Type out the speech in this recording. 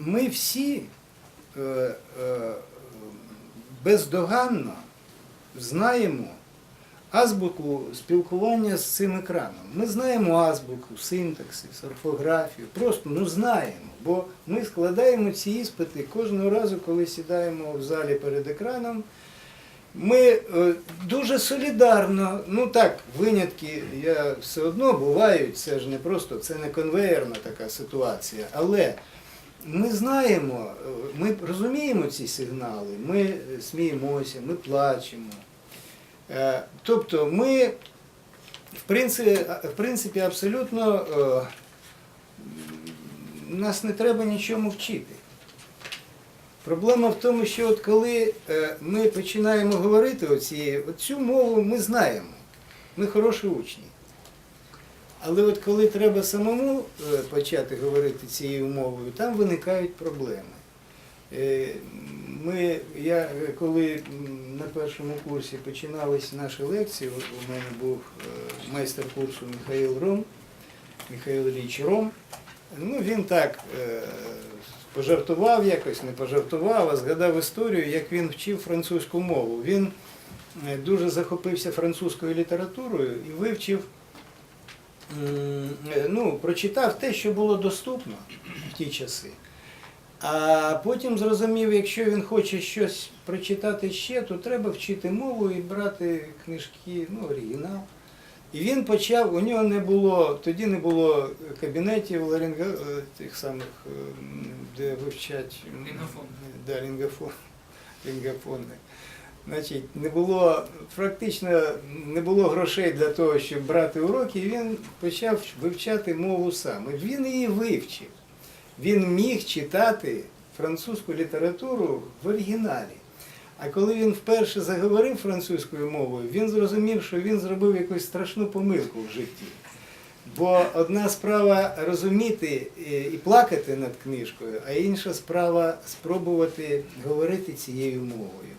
ми всі е, е, бездоганно знаємо азбуку спілкування з цим екраном. Ми знаємо азбуку, синтаксис, орфографію, просто ну знаємо, бо ми складаємо ці іспити кожного разу, коли сідаємо в залі перед екраном. Ми е, дуже солідарно, ну так, винятки я все одно бувають, це ж не просто, це не конвеєрна така ситуація. Але ми знаємо, е, ми розуміємо ці сигнали, ми е, сміємося, ми плачемо. Е, Тобто ми, в принципі, в принципі абсолютно нас не треба нічому вчити. Проблема в тому, що от коли ми починаємо говорити оці, цю мову, ми знаємо, ми хороші учні. Але от коли треба самому е, почати говорити цією мовою, там виникають проблеми. Е, Ми, я, коли на першому курсі починалися наші лекції, у мене був е, майстер курсу Михайло Ром, Михайло Ілліч Ром. Ну, він так пожартував якось, не пожартував, а згадав історію, як він вчив французьку мову. Він дуже захопився французькою літературою і вивчив, ну, прочитав те, що було доступно в ті часи. А потім зрозумів, якщо він хоче щось прочитати ще, то треба вчити мову і брати книжки, ну, оригінал. І він почав, у нього не було, тоді не було кабінетів ларинга, е, тих самих, е, де вивчать Лінгофон. Да, лінгофон, лінгофони. Значить, не було, практично не було грошей для того, щоб брати уроки, він почав вивчати мову сам. Він її вивчив. Він міг читати французьку літературу в оригіналі. А коли він вперше заговорив французькою мовою, він зрозумів, що він зробив якусь страшну помилку в житті. Бо одна справа розуміти е, і плакати над книжкою, а інша справа спробувати говорити цією мовою.